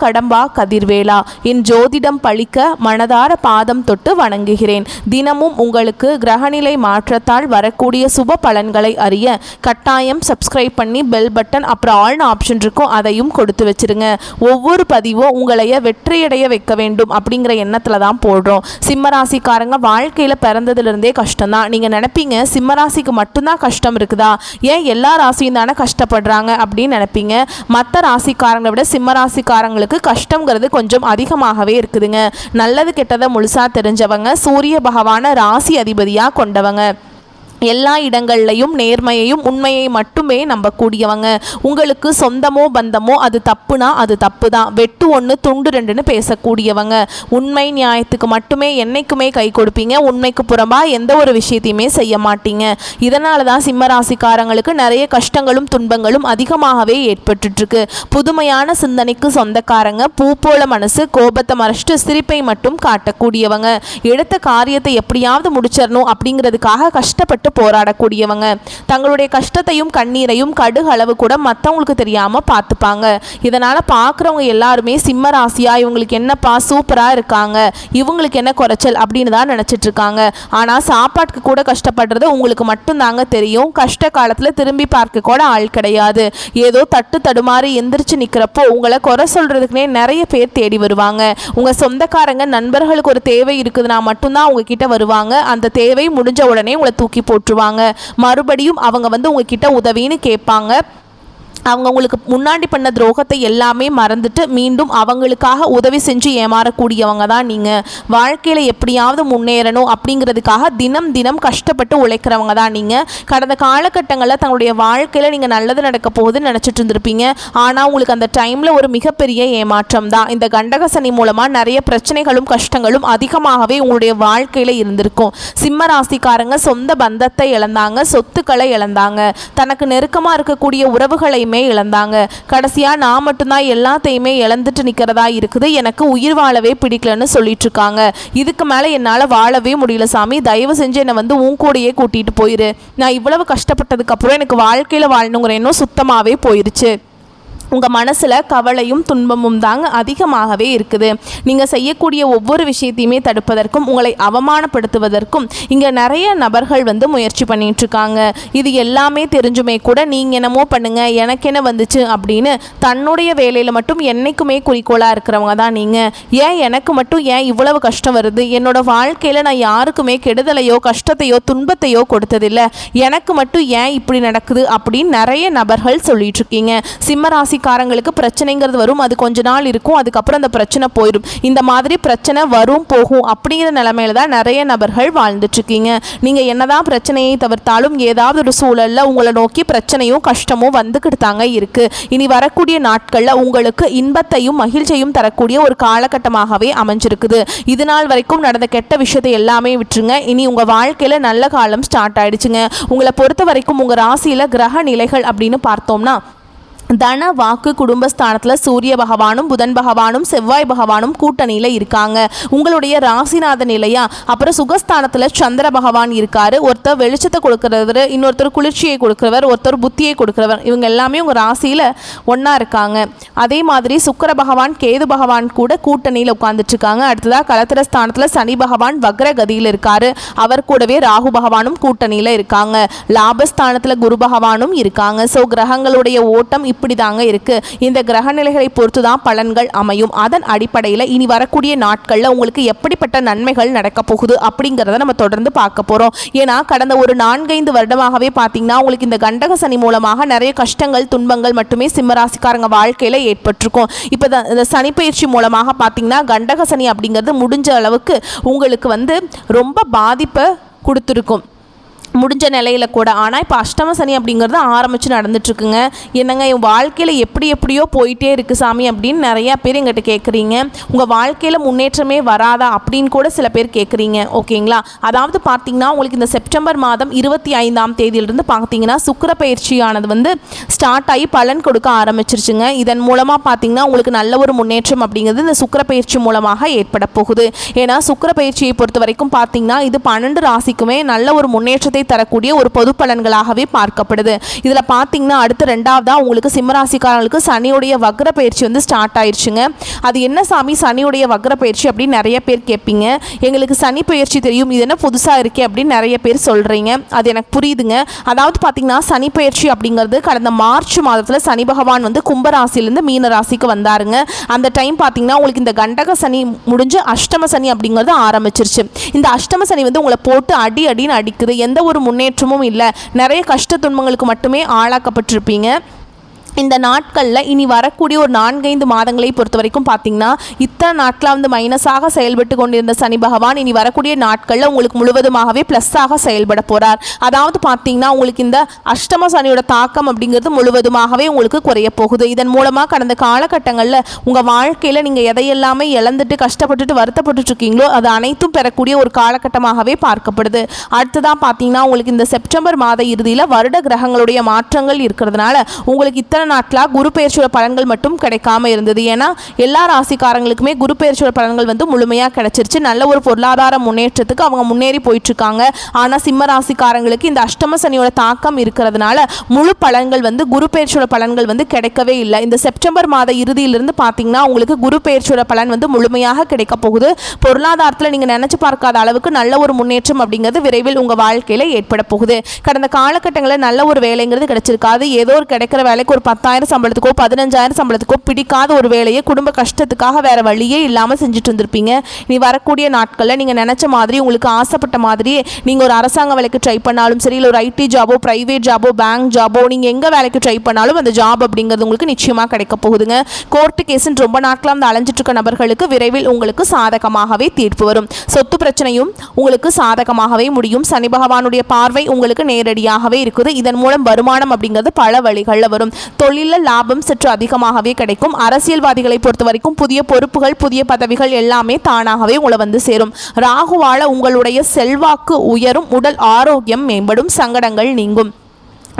கடம்பா கதிர்வேலா என் ஜோதிடம் பழிக்க மனதார பாதம் தொட்டு வணங்குகிறேன். தினமும் உங்களுக்கு கிரகநிலை மாற்றத்தால் வரக்கூடிய சுப பலன்களை அறிய கட்டாயம் சப்ஸ்கிரைப் பண்ணி பெல் பட்டன் அப்புறம் ஆல்னு ஆப்ஷன் இருக்கும் அதையும் கொடுத்து வச்சிருங்க. ஒவ்வொரு பதிவும் உங்களைய வெற்றியடைய வைக்க வேண்டும் அப்படிங்கிற எண்ணத்தில் தான் போடுறோம். சிம்மராசிக்காரங்க வாழ்க்கையில் பிறந்ததுலேருந்தே கஷ்டம்தான். நீங்கள் நினைப்பீங்க சிம்மராசிக்கு மட்டும்தான் கஷ்டம் இருக்குதா? ஏன் எல்லா ராசியும் தானே கஷ்டப்படுறாங்க அப்படின்னு நினைப்பீங்க. மற்ற ராசிக்காரங்களை விட சிம்மராசிக்கு ராசிக்காரங்களுக்கு கஷ்டங்கிறது கொஞ்சம் அதிகமாகவே இருக்குதுங்க. நல்லது கெட்டதை முழுசாக தெரிஞ்சவங்க சூரிய பகவானை ராசி அதிபதியாக கொண்டவங்க. எல்லா இடங்கள்லையும் நேர்மையையும் உண்மையை மட்டுமே நம்பக்கூடியவங்க. உங்களுக்கு சொந்தமோ பந்தமோ அது தப்புனா அது தப்பு தான் வெட்டு ஒன்று துண்டு ரெண்டுன்னு பேசக்கூடியவங்க. உண்மை நியாயத்துக்கு மட்டுமே என்னைக்குமே கை கொடுப்பீங்க. உண்மைக்கு புறம்பாக எந்த ஒரு விஷயத்தையுமே செய்ய மாட்டீங்க. இதனால தான் சிம்ம ராசிக்காரங்களுக்கு நிறைய கஷ்டங்களும் துன்பங்களும் அதிகமாகவே ஏற்பட்டுட்ருக்கு. புதுமையான சிந்தனைக்கு சொந்தக்காரங்க பூ போல மனசு கோபத்தை மறைச்சிட்டு சிரிப்பை மட்டும் காட்டக்கூடியவங்க. எடுத்த காரியத்தை எப்படியாவது முடிச்சிடணும் அப்படிங்கிறதுக்காக கஷ்டப்பட்டு போராடக்கூடியவங்க. தங்களுடைய கஷ்டத்தையும் கண்ணீரையும் கடுகு அளவு கூட மற்றவங்களுக்கு தெரியாமல் பார்த்துப்பாங்க. இதனால் பார்க்குறவங்க எல்லாருமே சிம்ம ராசியா இவங்களுக்கு என்னப்பா சூப்பராக இருக்காங்க இவங்களுக்கு என்ன குறைச்சல் அப்படின்னு தான் நினச்சிட்டு இருக்காங்க ஆனால் சாப்பாட்டுக்கு கூட கஷ்டப்படுறது உங்களுக்கு மட்டும்தாங்க தெரியும். கஷ்ட காலத்தில் திரும்பி பார்க்க கூட ஆள் கிடையாது. ஏதோ தட்டு தடுமாறி எந்திரிச்சு நிற்கிறப்போ உங்களை குறை சொல்கிறதுக்குனே நிறைய பேர் தேடி வருவாங்க. உங்கள் சொந்தக்காரங்க நண்பர்களுக்கு ஒரு தேவை இருக்குதுன்னா மட்டும்தான் உங்ககிட்ட வருவாங்க. அந்த தேவை முடிஞ்ச உடனே உங்களை தூக்கி போட்டுருவாங்க. மறுபடியும் அவங்க வந்து உங்ககிட்ட உதவின்னு கேட்பாங்க. அவங்க உங்களுக்கு முன்னாடி பண்ண துரோகத்தை எல்லாமே மறந்துட்டு மீண்டும் அவங்களுக்காக உதவி செஞ்சு ஏமாறக்கூடியவங்க தான் நீங்கள் வாழ்க்கையில் எப்படியாவது முன்னேறணும் அப்படிங்கிறதுக்காக தினம் தினம் கஷ்டப்பட்டு உழைக்கிறவங்க தான் நீங்கள் கடந்த காலகட்டங்களில் தங்களுடைய வாழ்க்கையில் நீங்கள் நல்லது நடக்க போகுதுன்னு நினச்சிட்டு இருந்திருப்பீங்க. ஆனால் உங்களுக்கு அந்த டைமில் ஒரு மிகப்பெரிய ஏமாற்றம் தான். இந்த கண்டக சனி மூலமாக நிறைய பிரச்சனைகளும் கஷ்டங்களும் அதிகமாகவே உங்களுடைய வாழ்க்கையில் இருந்திருக்கும். சிம்ம ராசிக்காரங்க சொந்த பந்தத்தை இழந்தாங்க சொத்துக்களை இழந்தாங்க. தனக்கு நெருக்கமாக இருக்கக்கூடிய உறவுகளையுமே இழந்தாங்க. கடைசியாக நான் மட்டும்தான் எல்லாத்தையுமே இழந்துட்டு நிற்கிறதா இருக்குது. எனக்கு உயிர் வாழவே பிடிக்கலன்னு சொல்லிட்டு இருக்காங்க இதுக்கு மேலே என்னால் வாழவே முடியல சாமி. தயவு செஞ்சு என்னை வந்து உன் கூடயே கூட்டிகிட்டு போயிரு. நான் இவ்வளவு கஷ்டப்பட்டதுக்கப்புறம் எனக்கு வாழ்க்கையில் வாழணுங்கிற எண்ணம் சுத்தமாகவே போயிருச்சு. உங்கள் மனசில் கவலையும் துன்பமும் தாங்க அதிகமாகவே இருக்குது. நீங்கள் செய்யக்கூடிய ஒவ்வொரு விஷயத்தையுமே தடுப்பதற்கும் உங்களை அவமானப்படுத்துவதற்கும் இங்கே நிறைய நபர்கள் வந்து முயற்சி பண்ணிகிட்ருக்காங்க இது எல்லாமே தெரிஞ்சுமே கூட நீங்கள் என்னமோ பண்ணுங்கள் எனக்கு என்ன வந்துச்சு அப்படின்னு தன்னுடைய வேலையில் மட்டும் என்னைக்குமே குறிக்கோளாக இருக்கிறவங்க தான் நீங்கள் ஏன் எனக்கு மட்டும் ஏன் இவ்வளவு கஷ்டம் வருது? என்னோட வாழ்க்கையில் நான் யாருக்குமே கெடுதலையோ கஷ்டத்தையோ துன்பத்தையோ கொடுத்ததில்லை. எனக்கு மட்டும் ஏன் இப்படி நடக்குது அப்படின்னு நிறைய நபர்கள் சொல்லிகிட்ருக்கீங்க இருக்கீங்க ராசிக்காரங்களுக்கு பிரச்சனைங்கிறது வரும். அது கொஞ்ச நாள் இருக்கும். அதுக்கப்புறம் அந்த பிரச்சனை போயிடும். இந்த மாதிரி பிரச்சனை வரும் போகும் அப்படிங்கிற நிலைமையில தான் நிறைய நபர்கள் வாழ்ந்துட்டுருக்கீங்க. நீங்கள் என்னதான் பிரச்சனையை தவிர்த்தாலும் ஏதாவது ஒரு சூழலில் உங்களை நோக்கி பிரச்சனையும் கஷ்டமும் வந்துக்கிட்டு தாங்க இருக்கு. இனி வரக்கூடிய நாட்களில் உங்களுக்கு இன்பத்தையும் மகிழ்ச்சியும் தரக்கூடிய ஒரு காலகட்டமாகவே அமைஞ்சிருக்குது. இது நாள் வரைக்கும் நடந்த கெட்ட விஷயத்தை எல்லாமே விட்டுருங்க. இனி உங்கள் வாழ்க்கையில் நல்ல காலம் ஸ்டார்ட் ஆயிடுச்சுங்க. உங்களை பொறுத்த வரைக்கும் உங்கள் ராசியில் கிரக நிலைகள் அப்படின்னு பார்த்தோம்னா தன வாக்கு குடும்பஸ்தானத்தில் சூரிய பகவானும் புதன் பகவானும் செவ்வாய் பகவானும் கூட்டணியில் இருக்காங்க. உங்களுடைய ராசிநாத நிலையா? அப்புறம் சுகஸ்தானத்தில் சந்திர பகவான் இருக்காரு. ஒருத்தர் வெளிச்சத்தை கொடுக்குறவர் இன்னொருத்தர் குளிர்ச்சியை கொடுக்குறவர் ஒருத்தர் புத்தியை கொடுக்குறவர். இவங்க எல்லாமே உங்கள் ராசியில் ஒன்றா இருக்காங்க. அதே மாதிரி சுக்கிர பகவான் கேது பகவான் கூட கூட்டணியில் உட்கார்ந்துட்டு இருக்காங்க. அடுத்ததாக கலத்திர ஸ்தானத்தில் சனி பகவான் வக்ரகதியில் இருக்கார். இருக்காரு அவர் கூடவே ராகு பகவானும் கூட்டணியில் இருக்காங்க. லாபஸ்தானத்தில் குரு பகவானும் இருக்காங்க. ஸோ கிரகங்களுடைய ஓட்டம் இப்படி தாங்க இருக்குது இந்த கிரக நிலைகளை பொறுத்து தான் பலன்கள் அமையும். அதன் அடிப்படையில் இனி வரக்கூடிய நாட்களில் உங்களுக்கு எப்படிப்பட்ட நன்மைகள் நடக்க போகுது அப்படிங்கிறத நம்ம தொடர்ந்து பார்க்க போகிறோம் ஏன்னா கடந்த ஒரு நான்கைந்து வருடமாகவே பார்த்தீங்கன்னா உங்களுக்கு இந்த கண்டக சனி மூலமாக நிறைய கஷ்டங்கள் துன்பங்கள் மட்டுமே சிம்மராசிக்காரங்க வாழ்க்கையில் ஏற்பட்டிருக்கும். இப்போ தான் இந்த சனி பயிற்சி மூலமாக பார்த்தீங்கன்னா கண்டக சனி அப்படிங்கிறது முடிஞ்ச அளவுக்கு உங்களுக்கு வந்து ரொம்ப பாதிப்பை கொடுத்துருக்கும். முடிஞ்ச நிலையில கூட. ஆனால் இப்போ அஷ்டம சனி அப்படிங்கிறது ஆரம்பித்து நடந்துட்டுருக்குங்க. என்னங்க என் வாழ்க்கையில் எப்படி எப்படியோ போயிட்டே இருக்குது சாமி அப்படின்னு நிறையா பேர் எங்கிட்ட கேட்குறீங்க உங்கள் வாழ்க்கையில் முன்னேற்றமே வராதா அப்படின்னு கூட சில பேர் கேட்குறீங்க ஓகேங்களா? அதாவது பார்த்தீங்கன்னா உங்களுக்கு இந்த செப்டம்பர் மாதம் இருபத்தி ஐந்தாம் தேதியிலிருந்து பார்த்தீங்கன்னா சுக்கிர பயிற்சியானது வந்து ஸ்டார்ட் ஆகி பலன் கொடுக்க ஆரம்பிச்சிருச்சுங்க. இதன் மூலமாக பார்த்தீங்கன்னா உங்களுக்கு நல்ல ஒரு முன்னேற்றம் அப்படிங்கிறது இந்த சுக்கிர பயிற்சி மூலமாக ஏற்பட போகுது. ஏன்னா சுக்கிர பயிற்சியை பொறுத்த வரைக்கும் பார்த்தீங்கன்னா இது பன்னெண்டு ராசிக்குமே நல்ல ஒரு முன்னேற்றத்தை தரக்கூடிய ஒரு பொது பலன்களாகவே பார்க்கப்படுது. இதில் பார்த்தீங்கன்னா அடுத்து ரெண்டாவதாக உங்களுக்கு சிம்மராசிக்காரங்களுக்கு சனியுடைய வக்ர பயிற்சி வந்து ஸ்டார்ட் ஆயிடுச்சுங்க அது என்ன சாமி? சனியுடைய வக்ர பயிற்சி அப்படின்னு நிறைய பேர் கேட்பீங்க. எங்களுக்கு சனி பயிற்சி தெரியும். இது என்ன புதுசாக இருக்கே அப்படின்னு நிறைய பேர் சொல்கிறீங்க அது எனக்கு புரியுதுங்க. அதாவது பார்த்தீங்கன்னா சனி பயிற்சி அப்படிங்கிறது கடந்த மார்ச் மாதத்தில் சனி பகவான் வந்து கும்பராசிலேருந்து மீன ராசிக்கு வந்தாருங்க. அந்த டைம் பார்த்தீங்கன்னா உங்களுக்கு இந்த கண்டக சனி முடிஞ்சு அஷ்டம சனி அப்படிங்கிறது ஆரம்பிச்சிருச்சு. இந்த அஷ்டம சனி வந்து உங்களை போட்டு அடி அடின்னு அடிக்குது. எந்த ஒரு முன்னேற்றமும் இல்லை. நிறைய கஷ்ட துன்பங்களுக்கு மட்டுமே ஆளாக்கப்பட்டிருப்பீங்க. இந்த நாட்களில் இனி வரக்கூடிய ஒரு நான்கைந்து மாதங்களை பொறுத்த வரைக்கும் பார்த்தீங்கன்னா இத்தனை நாட்களாக வந்து மைனஸாக செயல்பட்டு கொண்டிருந்த சனி பகவான் இனி வரக்கூடிய நாட்களில் உங்களுக்கு முழுவதுமாகவே ப்ளஸ்ஸாக செயல்பட போகிறார் அதாவது பார்த்தீங்கன்னா உங்களுக்கு இந்த அஷ்டம சனியோட தாக்கம் அப்படிங்கிறது முழுவதுமாகவே உங்களுக்கு குறைய போகுது. இதன் மூலமாக கடந்த காலகட்டங்களில் உங்கள் வாழ்க்கையில் நீங்கள் எதையெல்லாமே இழந்துட்டு கஷ்டப்பட்டுட்டு வருத்தப்பட்டுட்டு இருக்கீங்களோ அது அனைத்தும் பெறக்கூடிய ஒரு காலகட்டமாகவே பார்க்கப்படுது. அடுத்ததாக பார்த்தீங்கன்னா உங்களுக்கு இந்த செப்டம்பர் மாத இறுதியில் வருட கிரகங்களுடைய மாற்றங்கள் இருக்கிறதுனால உங்களுக்கு இத்தனை நாட்டில் குரு பெயர்ச்சியோட பலன்கள் மட்டும் கிடைக்காம இருந்தது. ஏன்னா எல்லா ராசிக்காரங்களுக்குமே குரு பெயர்ச்சியோட பலன்கள் வந்து முழுமையாக கிடைச்சிருச்சு. நல்ல ஒரு பொருளாதார முன்னேற்றத்துக்கு அவங்க முன்னேறி போயிட்டு இருக்காங்க ஆனால் சிம்ம ராசிக்காரங்களுக்கு இந்த அஷ்டம சனியோட தாக்கம் இருக்கிறதுனால முழு பலன்கள் வந்து குரு பெயர்ச்சியோட பலன்கள் வந்து கிடைக்கவே இல்லை. இந்த செப்டம்பர் மாத இறுதியிலிருந்து பார்த்தீங்கன்னா உங்களுக்கு குரு பெயர்ச்சியோட பலன் வந்து முழுமையாக கிடைக்க போகுது. பொருளாதாரத்தில் நீங்கள் நினச்சி பார்க்காத அளவுக்கு நல்ல ஒரு முன்னேற்றம் அப்படிங்கிறது விரைவில் உங்கள் வாழ்க்கையில் ஏற்பட போகுது. கடந்த காலகட்டங்களில் நல்ல ஒரு வேலைங்கிறது கிடைச்சிருக்காது. ஏதோ ஒரு கிடைக்கிற வேலைக்கு ஒரு பத்தாயிரம் சம்பளத்துக்கோ பதினஞ்சாயிரம் சம்பளத்துக்கோ பிடிக்காத ஒரு வேலையை குடும்ப கஷ்டத்துக்காக வேற வழியே இல்லாமல் செஞ்சுட்டு இருந்திருப்பீங்க. நீ வரக்கூடிய நாட்களில் நீங்கள் நினச்ச மாதிரி உங்களுக்கு ஆசைப்பட்ட மாதிரியே நீங்கள் ஒரு அரசாங்க வேலைக்கு ட்ரை பண்ணாலும் சரி இல்லை ஒரு ஐடி ஜாபோ ப்ரைவேட் ஜாபோ பேங்க் ஜாபோ நீங்கள் எங்கே வேலைக்கு ட்ரை பண்ணாலும் அந்த ஜாப் அப்படிங்கிறது உங்களுக்கு நிச்சயமாக கிடைக்க போகுதுங்க. கோர்ட்டு கேஸுன்னு ரொம்ப நாட்களாக அந்த அலைஞ்சிட்டு இருக்க நபர்களுக்கு விரைவில் உங்களுக்கு சாதகமாகவே தீர்ப்பு வரும். சொத்து பிரச்சனையும் உங்களுக்கு சாதகமாகவே முடியும். சனி பகவானுடைய பார்வை உங்களுக்கு நேரடியாகவே இருக்குது. இதன் மூலம் வருமானம் அப்படிங்கிறது பல வழிகளில் வரும். தொழிலில் லாபம் சற்று அதிகமாகவே கிடைக்கும். அரசியல்வாதிகளை பொறுத்த வரைக்கும் புதிய பொறுப்புகள் புதிய பதவிகள் எல்லாமே தானாகவே உங்களை வந்து சேரும். ராகுவால உங்களுடைய செல்வாக்கு உயரும் உடல் ஆரோக்கியம் மேம்படும் சங்கடங்கள் நீங்கும்.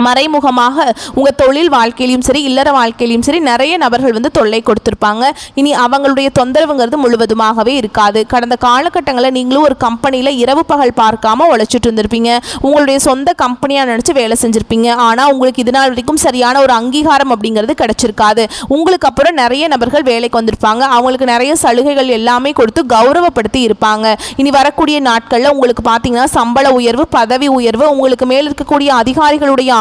மறைமுகமாக உங்கள் தொழில் வாழ்க்கையிலையும் சரி இல்லற வாழ்க்கையிலையும் சரி நிறைய நபர்கள் வந்து தொல்லை கொடுத்துருப்பாங்க. இனி அவங்களுடைய தொந்தரவுங்கிறது முழுவதுமாகவே இருக்காது. கடந்த காலகட்டங்களில் நீங்களும் ஒரு கம்பெனியில் இரவு பகல் பார்க்காம உழைச்சிட்டு இருந்திருப்பீங்க. உங்களுடைய சொந்த கம்பெனியாக நினச்சி வேலை செஞ்சுருப்பீங்க. ஆனால் உங்களுக்கு இது நாள் வரைக்கும் சரியான ஒரு அங்கீகாரம் அப்படிங்கிறது கிடச்சிருக்காது. உங்களுக்கு அப்புறம் நிறைய நபர்கள் வேலைக்கு வந்திருப்பாங்க. அவங்களுக்கு நிறைய சலுகைகள் எல்லாமே கொடுத்து கௌரவப்படுத்தி இருப்பாங்க. இனி வரக்கூடிய நாட்களில் உங்களுக்கு பார்த்தீங்கன்னா சம்பள உயர்வு பதவி உயர்வு உங்களுக்கு மேல் இருக்கக்கூடிய அதிகாரிகளுடைய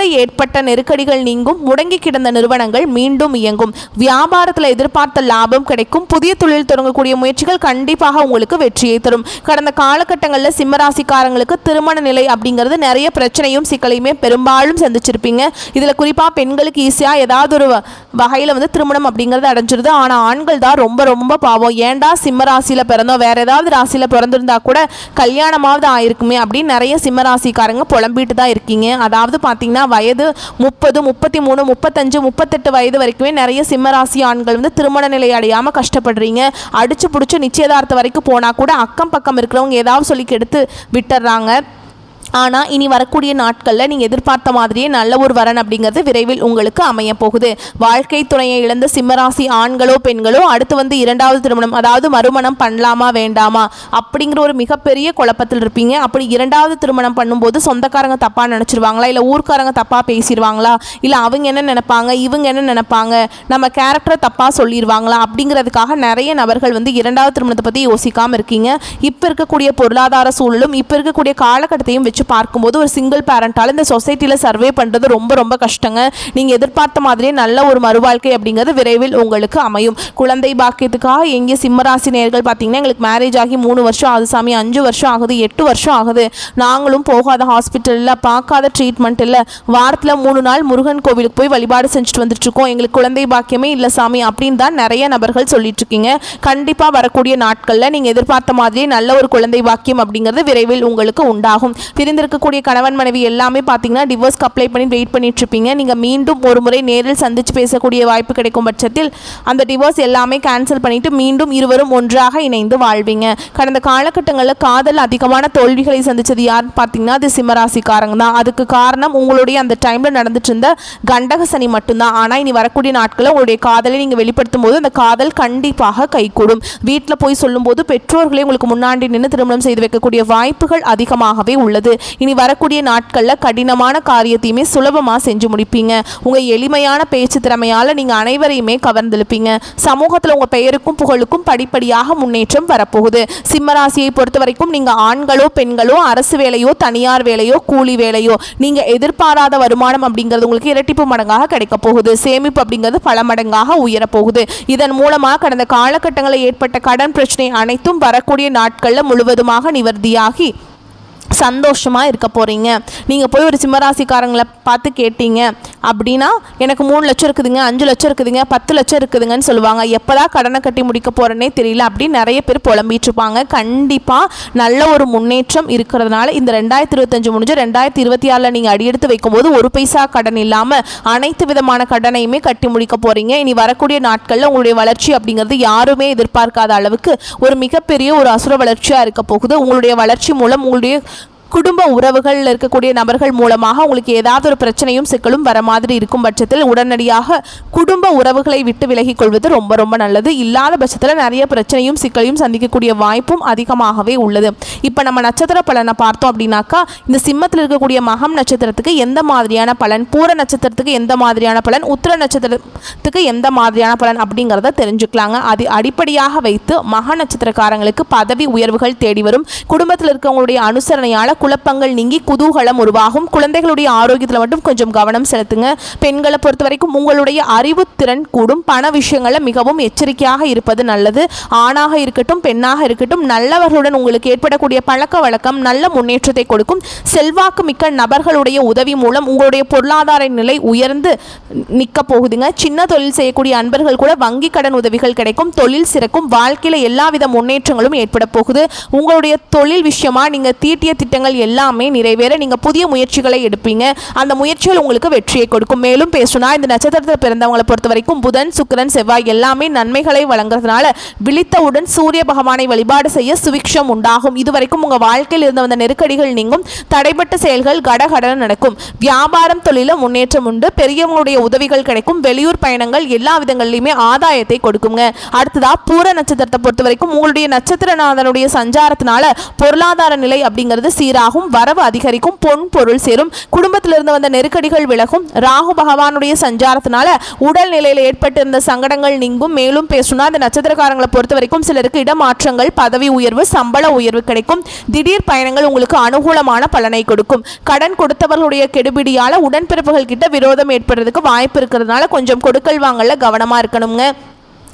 தொழிலில் ஏற்பட்ட நெருக்கடிகள் நீங்கும் முடங்கி கிடந்த நிறுவனங்கள் மீண்டும் இயங்கும். வியாபாரத்தில் எதிர்பார்த்த லாபம் கிடைக்கும். புதிய தொழில் தொடங்கக்கூடிய முயற்சிகள் கண்டிப்பாக உங்களுக்கு வெற்றியை தரும். கடந்த காலகட்டங்களில் சிம்மராசிக்காரங்களுக்கு திருமண நிலை அப்படிங்கிறது நிறைய பிரச்சனையும் சிக்கலையுமே பெரும்பாலும் சந்திச்சிருப்பீங்க. இதில் குறிப்பாக பெண்களுக்கு ஈஸியாக ஏதாவது ஒரு வகையில் வந்து திருமணம் அப்படிங்கிறது அடைஞ்சிருது. ஆனால் ஆண்கள் தான் ரொம்ப ரொம்ப பாவம். ஏன்டா சிம்ம ராசியில் பிறந்தோம்? வேற ஏதாவது ராசியில் பிறந்திருந்தா கூட கல்யாணமாவது ஆயிருக்குமே அப்படின்னு நிறைய சிம்ம ராசிக்காரங்க புலம்பிட்டு தான் இருக்கீங்க. அதாவது பார்த்தீங்கன்னா வயது முப்பது முப்பத்தி மூணு முப்பத்தஞ்சு முப்பத்தெட்டு வயது வரைக்குமே நிறைய சிம்மராசி ஆண்கள் வந்து திருமண நிலை அடையாமல் கஷ்டப்படுறீங்க. அடிச்சு பிடிச்சி நிச்சயதார்த்தம் வரைக்கும் போனால் கூட அக்கம் பக்கம் இருக்கிறவங்க ஏதாவது சொல்லி கெடுத்து விட்டுறாங்க. ஆனால் இனி வரக்கூடிய நாட்களில் நீங்கள் எதிர்பார்த்த மாதிரியே நல்ல ஒரு வரன் அப்படிங்கிறது விரைவில் உங்களுக்கு அமைய போகுது. வாழ்க்கை துணையை இழந்த சிம்மராசி ஆண்களோ பெண்களோ அடுத்து வந்து இரண்டாவது திருமணம் அதாவது மறுமணம் பண்ணலாமா வேண்டாமா அப்படிங்கிற ஒரு மிகப்பெரிய குழப்பத்தில் இருப்பீங்க. அப்படி இரண்டாவது திருமணம் பண்ணும்போது சொந்தக்காரங்க தப்பாக நினச்சிருவாங்களா? இல்லை ஊர்க்காரங்க தப்பாக பேசிடுவாங்களா இல்லை அவங்க என்ன நினைப்பாங்க? இவங்க என்ன நினைப்பாங்க? நம்ம கேரக்டரை தப்பாக சொல்லிடுவாங்களா அப்படிங்கிறதுக்காக நிறைய நபர்கள் வந்து இரண்டாவது திருமணத்தை பற்றி யோசிக்காமல் இருக்கீங்க. இப்போ இருக்கக்கூடிய பொருளாதார சூழலும் இப்போ இருக்கக்கூடிய காலகட்டத்தையும் வச்சு வச்சு பார்க்கும்போது ஒரு சிங்கிள் பேரண்டால் இந்த சொசைட்டியில் சர்வே பண்ணுறது ரொம்ப ரொம்ப கஷ்டங்க. நீங்கள் எதிர்பார்த்த மாதிரியே நல்ல ஒரு மறுவாழ்க்கை அப்படிங்கிறது விரைவில் உங்களுக்கு அமையும். குழந்தை பாக்கியத்துக்காக எங்கே சிம்மராசி நேர்கள் பார்த்தீங்கன்னா எங்களுக்கு மேரேஜ் ஆகி மூணு வருஷம் ஆகுது சாமி. அஞ்சு வருஷம் ஆகுது எட்டு வருஷம் ஆகுது. நாங்களும் போகாத ஹாஸ்பிட்டலில் பார்க்காத ட்ரீட்மெண்ட் இல்லை வாரத்தில் மூணு நாள் முருகன் கோவிலுக்கு போய் வழிபாடு செஞ்சுட்டு வந்துட்டு இருக்கோம். எங்களுக்கு குழந்தை பாக்கியமே இல்லை சாமி அப்படின்னு தான் நிறைய நபர்கள் சொல்லிட்டு இருக்கீங்க. கண்டிப்பாக வரக்கூடிய நாட்களில் நீங்கள் எதிர்பார்த்த மாதிரியே நல்ல ஒரு குழந்தை பாக்கியம் அப்படிங்கிறது விரைவில் உங்களுக்கு உண்டாகும். பிரிந்திருக்கக்கூடிய கணவன் மனைவி எல்லாமே பார்த்தீங்கன்னா டிவோர்ஸ்க்கு அப்ளை பண்ணி வெயிட் பண்ணிட்டு இருப்பீங்க நீங்கள் மீண்டும் ஒரு முறை நேரில் சந்திச்சு பேசக்கூடிய வாய்ப்பு கிடைக்கும் பட்சத்தில் அந்த டிவோர்ஸ் எல்லாமே கேன்சல் பண்ணிட்டு மீண்டும் இருவரும் ஒன்றாக இணைந்து வாழ்வீங்க. கடந்த காலகட்டங்களில் காதல் அதிகமான தோல்விகளை சந்திச்சது யாருன்னு பார்த்தீங்கன்னா அது சிம்மராசிக்காரங்க தான். அதுக்கு காரணம் உங்களுடைய அந்த டைமில் நடந்துட்டு இருந்த கண்டக சனி மட்டும்தான். ஆனால் இனி வரக்கூடிய நாட்களில் உங்களுடைய காதலை நீங்கள் வெளிப்படுத்தும் போது அந்த காதல் கண்டிப்பாக கைகூடும். வீட்டில் போய் சொல்லும்போது பெற்றோர்களே உங்களுக்கு முன்னாடி நின்று திருமணம் செய்து வைக்கக்கூடிய வாய்ப்புகள் அதிகமாகவே உள்ளது. இனி வரக்கூடிய நாட்களில் கடினமான காரியத்தையுமே சுலபமாக செஞ்சு முடிப்பீங்க. உங்கள் எளிமையான பேச்சு திறமையால் நீங்கள் அனைவரையுமே கவர்ந்தெழுப்பீங்க. சமூகத்தில் உங்கள் பெயருக்கும் புகழுக்கும் படிப்படியாக முன்னேற்றம் வரப்போகுது. சிம்மராசியை பொறுத்த வரைக்கும் நீங்கள் ஆண்களோ பெண்களோ அரசு வேலையோ தனியார் வேலையோ கூலி வேலையோ நீங்கள் எதிர்பாராத வருமானம் அப்படிங்கிறது உங்களுக்கு இரட்டிப்பு மடங்காக கிடைக்க போகுது. சேமிப்பு அப்படிங்கிறது பல மடங்காக உயரப்போகுது. இதன் மூலமாக கடந்த காலகட்டங்களில் ஏற்பட்ட கடன் பிரச்சனை அனைத்தும் வரக்கூடிய நாட்களில் முழுவதுமாக நிவர்த்தியாகி சந்தோஷமாக இருக்க போகிறீங்க நீங்கள் போய் ஒரு சிம்மராசிக்காரங்களை பார்த்து கேட்டீங்க அப்படின்னா எனக்கு மூணு லட்சம் இருக்குதுங்க அஞ்சு லட்சம் இருக்குதுங்க பத்து லட்சம் இருக்குதுங்கன்னு சொல்லுவாங்க. எப்போதா கடனை கட்டி முடிக்க போகிறனே தெரியல. அப்படின்னு நிறைய பேர் புலம்பிட்டு இருப்பாங்க. கண்டிப்பாக நல்ல ஒரு முன்னேற்றம் இருக்கிறதுனால இந்த ரெண்டாயிரத்தி இருபத்தஞ்சு முடிஞ்சு ரெண்டாயிரத்தி இருபத்தி ஆறில் நீங்கள் அடியெடுத்து வைக்கும்போது ஒரு பைசா கடன் இல்லாமல் அனைத்து விதமான கடனையுமே கட்டி முடிக்க போகிறீங்க இனி வரக்கூடிய நாட்களில் உங்களுடைய வளர்ச்சி அப்படிங்கிறது யாருமே எதிர்பார்க்காத அளவுக்கு ஒரு மிகப்பெரிய ஒரு அசுர வளர்ச்சியாக இருக்க போகுது. உங்களுடைய வளர்ச்சி மூலம் உங்களுடைய குடும்ப உறவுகளில் இருக்கக்கூடிய நபர்கள் மூலமாக உங்களுக்கு ஏதாவது ஒரு பிரச்சனையும் சிக்கலும் வர மாதிரி இருக்கும் பட்சத்தில் உடனடியாக குடும்ப உறவுகளை விட்டு விலகிக் கொள்வது ரொம்ப ரொம்ப நல்லது. இல்லாத பட்சத்தில் நிறைய பிரச்சனையும் சிக்கலையும் சந்திக்கக்கூடிய வாய்ப்பும் அதிகமாகவே உள்ளது. இப்போ நம்ம நட்சத்திர பலனை பார்த்தோம் அப்படின்னாக்கா இந்த சிம்மத்தில் இருக்கக்கூடிய மகம் நட்சத்திரத்துக்கு எந்த மாதிரியான பலன் பூர நட்சத்திரத்துக்கு எந்த மாதிரியான பலன் உத்திர நட்சத்திரத்துக்கு எந்த மாதிரியான பலன் அப்படிங்கிறத தெரிஞ்சுக்கலாங்க. அது அடிப்படையாக வைத்து மக நட்சத்திரக்காரங்களுக்கு பதவி உயர்வுகள் தேடி வரும். குடும்பத்தில் இருக்கவங்களுடைய அனுசரணையால் குழப்பங்கள் நீங்கி குதூகலம் உருவாகும். குழந்தைகளுடைய ஆரோக்கியத்தில் மட்டும் கொஞ்சம் கவனம் செலுத்துங்க. பெண்களை பொறுத்த வரைக்கும் உங்களுடைய அறிவுத்திறன் கூடும். பண விஷயங்களை மிகவும் எச்சரிக்கையாக இருப்பது நல்லது. ஆணாக இருக்கட்டும் பெண்ணாக இருக்கட்டும் நல்லவர்களுடன் உங்களுக்கு ஏற்படக்கூடிய பழக்க வழக்கம் நல்ல முன்னேற்றத்தை கொடுக்கும். செல்வாக்கு மிக்க நபர்களுடைய உதவி மூலம் உங்களுடைய பொருளாதார நிலை உயர்ந்து நிற்க போகுதுங்க. சின்ன தொழில் செய்யக்கூடிய அன்பர்கள் கூட வங்கி கடன் உதவிகள் கிடைக்கும். தொழில் சிறக்கும். வாழ்க்கையில் எல்லாவித முன்னேற்றங்களும் ஏற்பட போகுது. உங்களுடைய தொழில் விஷயமா நீங்கள் தீட்டிய திட்டங்கள் எல்லாமே நிறைவேற நீங்கள் புதிய முயற்சிகளை எடுப்பீங்க. அந்த முயற்சிகள் உங்களுக்கு வெற்றியை கொடுக்கும். மேலும் பேசுனா இந்த நட்சத்திரத்தில் பிறந்தவங்களை பொறுத்த வரைக்கும் புதன் சுக்கரன் செவ்வாய் எல்லாமே நன்மைகளை வழங்குறதுனால விழித்தவுடன் சூரிய பகவானை வழிபாடு செய்ய சுவிக்ஷம் உண்டாகும். இதுவரைக்கும் உங்கள் வாழ்க்கையில் இருந்த வந்த நெருக்கடிகள் நீங்கும். தடைப்பட்ட செயல்கள் கடகட நடக்கும். வியாபாரம் தொழில முன்னேற்றம் உண்டு. பெரியவங்களுடைய உதவிகள் கிடைக்கும். வெளியூர் பயணங்கள் எல்லா விதங்கள்லையுமே ஆதாயத்தை கொடுக்குங்க. அடுத்ததா பூர நட்சத்திரத்தை பொறுத்த வரைக்கும் உங்களுடைய நட்சத்திரநாதனுடைய சஞ்சாரத்தினால பொருளாதார நிலை அப்படிங்கிறது சீராக சீராகும் வரவு அதிகரிக்கும் பொன் பொருள் சேரும். குடும்பத்திலிருந்து வந்த நெருக்கடிகள் விலகும். ராகு பகவானுடைய சஞ்சாரத்தினால உடல் நிலையில் ஏற்பட்டிருந்த சங்கடங்கள் நீங்கும். மேலும் பேசுனா அந்த நட்சத்திரக்காரங்களை பொறுத்த வரைக்கும் சிலருக்கு இடமாற்றங்கள் பதவி உயர்வு சம்பள உயர்வு கிடைக்கும். திடீர் பயணங்கள் உங்களுக்கு அனுகூலமான பலனை கொடுக்கும். கடன் கொடுத்தவர்களுடைய கெடுபிடியால உடன்பிறப்புகள் கிட்ட விரோதம் ஏற்படுறதுக்கு வாய்ப்பு இருக்கிறதுனால கொஞ்சம் கொடுக்கல் வாங்கல கவனமா இருக்கணுங்க.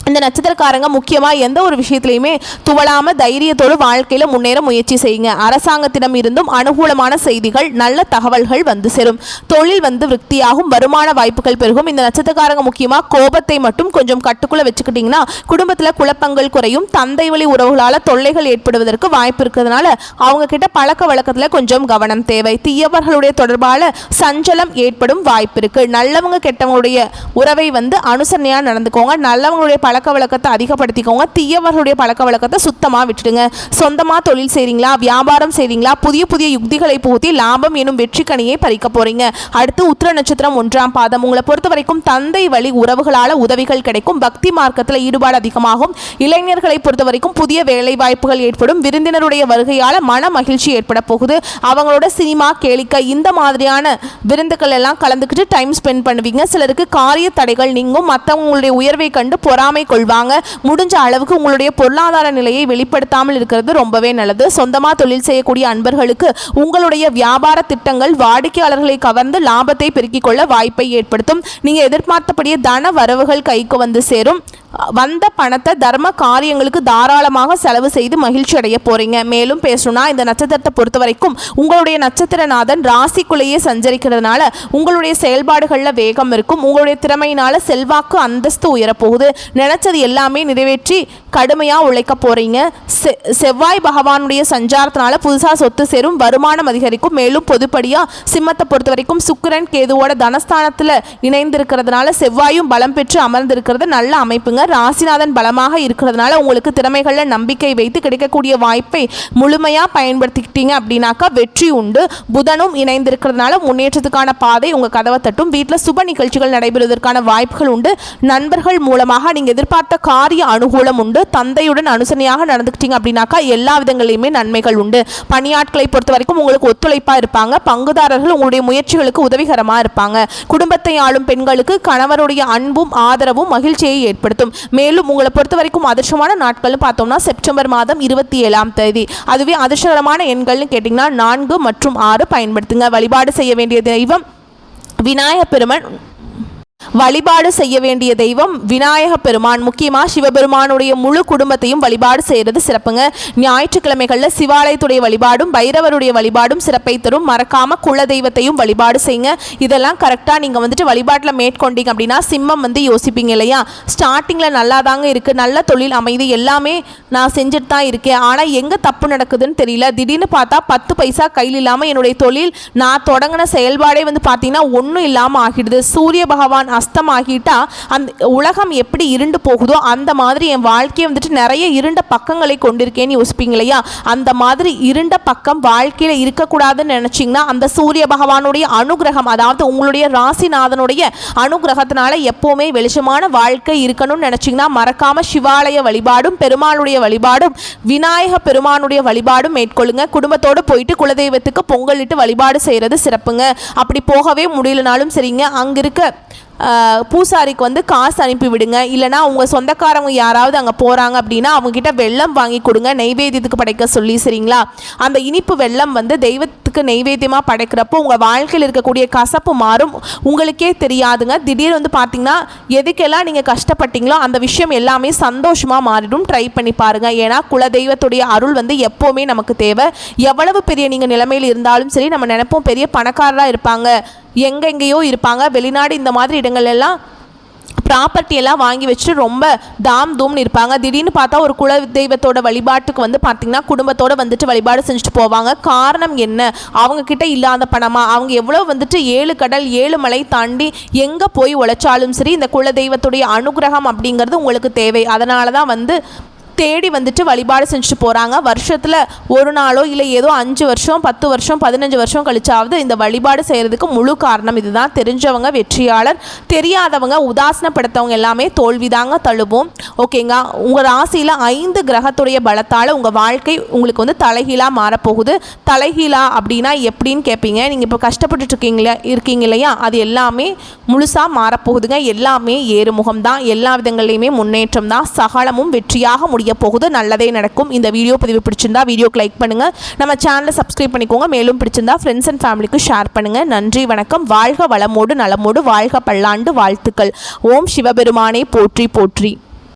இந்த நட்சத்திரக்காரங்க முக்கியமாக எந்த ஒரு விஷயத்துலையுமே துவளாமல் தைரியத்தோடு வாழ்க்கையில் முன்னேற முயற்சி செய்யுங்க. அரசாங்கத்திடம் இருந்தும் அனுகூலமான செய்திகள் நல்ல தகவல்கள் வந்து சேரும். தொழில் வந்து விருத்தியாகும் வருமான வாய்ப்புகள் பெருகும். இந்த நட்சத்திரக்காரங்க முக்கியமாக கோபத்தை மட்டும் கொஞ்சம் கட்டுக்குள்ளே வச்சுக்கிட்டிங்கன்னா குடும்பத்தில் குழப்பங்கள் குறையும். தந்தை வழி உறவுகளால் தொல்லைகள் ஏற்படுவதற்கு வாய்ப்பு இருக்கிறதுனால அவங்க கிட்ட பழக்க வழக்கத்தில் கொஞ்சம் கவனம் தேவை. தீயவர்களுடைய தொடர்பால் சஞ்சலம் ஏற்படும் வாய்ப்பு இருக்கு. நல்லவங்க கெட்டவங்களுடைய உறவை வந்து அனுசரணையாக நடந்துக்கோங்க. நல்லவங்களுடைய பழ பழக்க வழக்கத்தை அதிகப்படுத்திக்கோங்க. தீயவர்களுடைய பழக்க வழக்கத்தை சுத்தமாக விட்டுடுங்க. சொந்தமாக தொழில் செய்கிறீங்களா வியாபாரம் செய்கிறீங்களா புதிய புதிய யுக்திகளை புகுத்தி லாபம் எனும் வெற்றி கனியை பறிக்க போறீங்க. அடுத்து உத்திர நட்சத்திரம் ஒன்றாம் பாதம். உங்களை பொறுத்த வரைக்கும் தந்தை வழி உறவுகளால் உதவிகள் கிடைக்கும். பக்தி மார்க்கத்தில் ஈடுபாடு அதிகமாகும். இளைஞர்களை பொறுத்த வரைக்கும் புதிய வேலை வாய்ப்புகள் ஏற்படும். விருந்தினருடைய வருகையால் மன மகிழ்ச்சி ஏற்பட போகுது. அவங்களோட சினிமா கேளிக்கை இந்த மாதிரியான விருந்துகள் எல்லாம் கலந்துக்கிட்டு டைம் ஸ்பெண்ட் பண்ணுவீங்க. சிலருக்கு காரிய தடைகள் நீங்கும். மற்றவங்களுடைய உயர்வை கண்டு பொறாமை கொள்வாங்க. முடிஞ்ச அளவுக்கு உங்களுடைய பொருளாதார நிலையை வெளிப்படுத்தாமல் இருக்கிறது ரொம்பவே நல்லது. சொந்தமாக தொழில் செய்யக்கூடிய அன்பர்களுக்கு உங்களுடைய வியாபார திட்டங்கள் வாடிக்கையாளர்களை கவர்ந்து லாபத்தை பெருக்கிக் கொள்ள வாய்ப்பை ஏற்படுத்தும். நீங்கள் எதிர்பார்த்தபடியே தன வரவுகள் கைக்கு வந்து சேரும். வந்த பணத்தை தர்ம காரியங்களுக்கு தாராளமாக செலவு செய்து மகிழ்ச்சி அடைய போறீங்க. மேலும் பேசணும்னா இந்த நட்சத்திரத்தை பொறுத்த வரைக்கும் உங்களுடைய நட்சத்திரநாதன் ராசிக்குள்ளேயே சஞ்சரிக்கிறதுனால உங்களுடைய செயல்பாடுகளில் வேகம் இருக்கும். உங்களுடைய திறமையினால செல்வாக்கு அந்தஸ்து உயரப்போகுது நினைச்சது எல்லாமே நிறைவேற்றி கடுமையாக உழைக்க போறீங்க. செ செவ்வாய் பகவானுடைய சஞ்சாரத்தினால புதுசாக சொத்து சேரும் வருமானம் அதிகரிக்கும். மேலும் பொதுப்படியாக சிம்மத்தை பொறுத்த வரைக்கும் சுக்கிரன் கேதுவோட தனஸ்தானத்தில் இணைந்திருக்கிறதுனால செவ்வாயும் பலம் பெற்று அமர்ந்திருக்கிறது. நல்ல அமைப்புங்க. ராசிநாதன் பலமாக இருக்கிறதுனால உங்களுக்கு திறமைகளில் நம்பிக்கை வைத்து கிடைக்கக்கூடிய வாய்ப்பை முழுமையாக பயன்படுத்திக்கிட்டீங்க அப்படின்னாக்கா வெற்றி உண்டு. புதனும் இணைந்திருக்கிறதுனால முன்னேற்றத்துக்கான பாதை உங்கள் கதவை தட்டும். வீட்டில் சுப நிகழ்ச்சிகள் நடைபெறுவதற்கான வாய்ப்புகள் உண்டு. நண்பர்கள் மூலமாக நீங்கள் எதிர்பார்த்த காரிய அனுகூலம் உண்டு. தந்தையுடன் அனுசரணையாக நடந்துக்கிட்டீங்க அப்படின்னாக்கா எல்லா விதங்களையுமே நன்மைகள் உண்டு. பணியாட்களை பொறுத்த வரைக்கும் உங்களுக்கு ஒத்துழைப்பாக இருப்பாங்க. பங்குதாரர்கள் உங்களுடைய முயற்சிகளுக்கு உதவிகரமாக இருப்பாங்க. குடும்பத்தை ஆளும் பெண்களுக்கு கணவருடைய அன்பும் ஆதரவும் மகிழ்ச்சியை ஏற்படுத்தும். மேலும் உங்களை பொறுத்த வரைக்கும் அதிர்ஷ்டமான நாட்கள்னு பார்த்தோம்னா செப்டம்பர் மாதம் இருபத்தி ஏழாம் தேதி. அதுவே அதிர்ஷ்டகரமான எண்கள்னு கேட்டிங்கன்னா நான்கு மற்றும் ஆறு பயன்படுத்துங்க. வழிபாடு செய்ய வேண்டிய தெய்வம் விநாயகப் பெருமன். வழிபாடு செய்ய வேண்டிய தெய்வம் விநாயக பெருமான். முக்கியமாக சிவபெருமானுடைய முழு குடும்பத்தையும் வழிபாடு செய்கிறது சிறப்புங்க. ஞாயிற்றுக்கிழமைகளில் சிவாலயத்துடைய வழிபாடும் பைரவருடைய வழிபாடும் சிறப்பை தரும். மறக்காம குல தெய்வத்தையும் வழிபாடு செய்யுங்க. இதெல்லாம் கரெக்டாக நீங்கள் வந்துட்டு வழிபாட்டில் மேற்கொண்டீங்க அப்படின்னா சிம்மம் வந்து யோசிப்பீங்க இல்லையா? ஸ்டார்டிங்கில் நல்லா தாங்க இருக்குது நல்ல தொழில் அமைதி எல்லாமே நான் செஞ்சுட்டு தான் இருக்கேன். ஆனால் எங்கே தப்பு நடக்குதுன்னு தெரியல. திடீர்னு பார்த்தா பத்து பைசா கையில் இல்லாமல் என்னுடைய தொழில் நான் தொடங்கின செயல்பாடே வந்து பார்த்தீங்கன்னா ஒன்றும் இல்லாமல் ஆகிடுது. சூரிய பகவான் அஸ்தமாகிட்டா அந்த உலகம் எப்படி இருண்டு போகுதோ அந்த மாதிரி என் வாழ்க்கையை வந்துட்டு நிறைய இருண்ட பக்கங்களை கொண்டிருக்கேன்னு யோசிப்பீங்க இல்லையா? அந்த மாதிரி இருண்ட பக்கம் வாழ்க்கையில் இருக்கக்கூடாதுன்னு நினச்சிங்கன்னா அந்த சூரிய பகவானுடைய அனுகிரகம் அதாவது உங்களுடைய ராசிநாதனுடைய அனுகிரகத்தினால எப்போவுமே வெளிச்சமான வாழ்க்கை இருக்கணும்னு நினச்சிங்கன்னா மறக்காமல் சிவாலய வழிபாடும் பெருமாளுடைய வழிபாடும் விநாயக பெருமானுடைய வழிபாடும் மேற்கொள்ளுங்க. குடும்பத்தோடு போயிட்டு குலதெய்வத்துக்கு பொங்கலிட்டு வழிபாடு செய்கிறது சிறப்புங்க. அப்படி போகவே முடியலனாலும் சரிங்க. அங்கே இருக்க பூசாரிக்கு வந்து காசு அனுப்பி விடுங்க. இல்லைனா அவங்க சொந்தக்காரவங்க யாராவது அங்கே போகிறாங்க அப்படின்னா அவங்கக்கிட்ட வெள்ளம் வாங்கி கொடுங்க. நெய்வேத்தியத்துக்கு படைக்க சொல்லி சரிங்களா? அந்த இனிப்பு வெள்ளம் வந்து தெய்வத்துக்கு நெய்வேத்தியமாக படைக்கிறப்போ உங்கள் வாழ்க்கையில் இருக்கக்கூடிய கசப்பு மாறும். உங்களுக்கே தெரியாதுங்க. திடீர் வந்து பார்த்தீங்கன்னா எதுக்கெல்லாம் நீங்கள் கஷ்டப்பட்டீங்களோ அந்த விஷயம் எல்லாமே சந்தோஷமாக மாறிடும். ட்ரை பண்ணி பாருங்கள் ஏன்னா குலதெய்வத்துடைய அருள் வந்து எப்போவுமே நமக்கு தேவை. எவ்வளவு பெரிய நீங்கள் நிலைமையில் இருந்தாலும் சரி நம்ம நினைப்போம் பெரிய பணக்காரராக இருப்பாங்க. எங்கெங்கேயோ இருப்பாங்க. வெளிநாடு இந்த மாதிரி இடங்கள் எல்லாம் ப்ராப்பர்ட்டி எல்லாம் வாங்கி வச்சுட்டு ரொம்ப தாம் தூம்னு இருப்பாங்க. திடீர்னு பார்த்தா ஒரு குல தெய்வத்தோட வழிபாட்டுக்கு வந்து பார்த்திங்கன்னா குடும்பத்தோட வந்துட்டு வழிபாடு செஞ்சுட்டு போவாங்க. காரணம் என்ன? அவங்க கிட்ட இல்லாத பணமா? அவங்க எவ்வளோ வந்துட்டு ஏழு கடல் ஏழு மலை தாண்டி எங்கே போய் உழைச்சாலும் சரி இந்த குல தெய்வத்துடைய அனுகிரகம் அப்படிங்கிறது உங்களுக்கு தேவை. அதனால தான் வந்து தேடி வந்துட்டு வழிபாடு செஞ்சுட்டு போகிறாங்க வருஷத்தில் ஒரு நாளோ இல்லை ஏதோ அஞ்சு வருஷம் பத்து வருஷம் பதினஞ்சு வருஷம் கழிச்சாவது இந்த வழிபாடு செய்கிறதுக்கு முழு காரணம் இதுதான். தெரிஞ்சவங்க வெற்றியாளர் தெரியாதவங்க உதாசனப்படுத்தவங்க எல்லாமே தோல்விதாங்க தழுவும். ஓகேங்க உங்கள் ராசியில் ஐந்து கிரகத்துடைய பலத்தால் உங்கள் வாழ்க்கை உங்களுக்கு வந்து தலைகீழாக மாறப்போகுது. தலைகீழா அப்படின்னா எப்படின்னு கேட்பீங்க நீங்கள் இப்போ கஷ்டப்பட்டுட்டு இருக்கீங்களா இருக்கீங்க இல்லையா? அது எல்லாமே முழுசாக மாறப்போகுதுங்க. எல்லாமே ஏறுமுகம் தான் எல்லா விதங்கள்லையுமே முன்னேற்றம் தான் சகலமும் வெற்றியாக முடியும். முடிய போகுது. நல்லதே நடக்கும். இந்த வீடியோ பதிவு பிடிச்சிருந்தா வீடியோக்கு லைக் பண்ணுங்கள் நம்ம சேனலை சப்ஸ்கிரைப் பண்ணிக்கோங்க. மேலும் பிடிச்சிருந்தா ஃப்ரெண்ட்ஸ் அண்ட் ஃபேமிலிக்கு ஷேர் பண்ணுங்கள் நன்றி வணக்கம். வாழ்க வளமோடு நலமோடு வாழ்க பல்லாண்டு வாழ்த்துக்கள். ஓம் சிவபெருமானே போற்றி போற்றி.